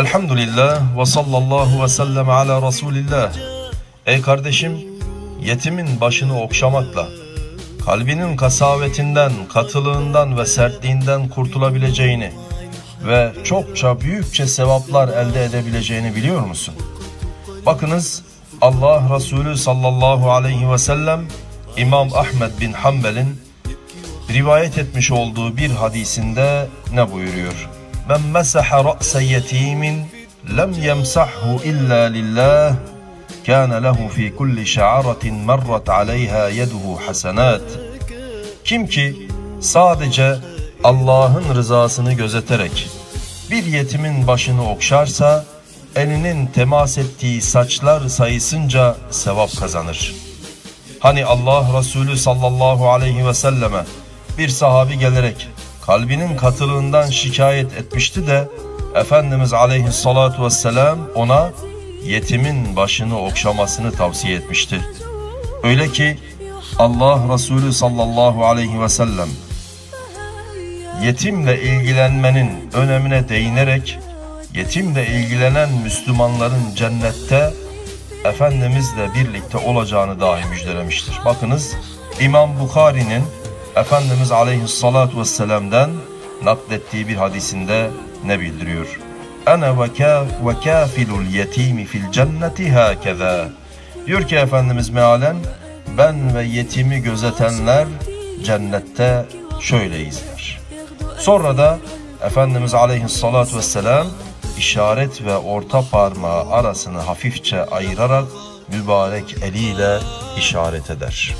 Elhamdülillah ve sallallahu ve sellem ala Resulillah. Ey kardeşim, yetimin başını okşamakla, kalbinin kasavetinden, katılığından ve sertliğinden kurtulabileceğini ve çokça büyükçe sevaplar elde edebileceğini biliyor musun? Bakınız Allah Resulü sallallahu aleyhi ve sellem İmam Ahmed bin Hanbel'in rivayet etmiş olduğu bir hadisinde ne buyuruyor? Men mesaha ra'se yetimin lem yemsahhu illa lillah kana lehu fi kulli şa'aratin merrat aleyha yeduhu hasenat. Kim ki sadece Allah'ın rızasını gözeterek bir yetimin başını okşarsa elinin temas ettiği saçlar sayısınca sevap kazanır. Hani Allah Resulü sallallahu aleyhi ve selleme bir sahabi gelerek kalbinin katılığından şikayet etmişti de Efendimiz aleyhissalatu vesselam ona yetimin başını okşamasını tavsiye etmişti. Öyle ki Allah Resulü sallallahu aleyhi ve sellem yetimle ilgilenmenin önemine değinerek yetimle ilgilenen Müslümanların cennette Efendimizle birlikte olacağını dahi müjdelemiştir. Bakınız İmam Bukhari'nin Efendimiz Aleyhissalatu vesselam'dan naklettiği bir hadisinde ne bildiriyor? Ana ve ka ve kafilul yetimi fil cenneti hakeza. Diyor ki Efendimiz mealen ben ve yetimi gözetenler cennette şöyleyizler. Sonra da Efendimiz Aleyhissalatu vesselam işaret ve orta parmağı arasını hafifçe ayırarak mübarek eliyle işaret eder.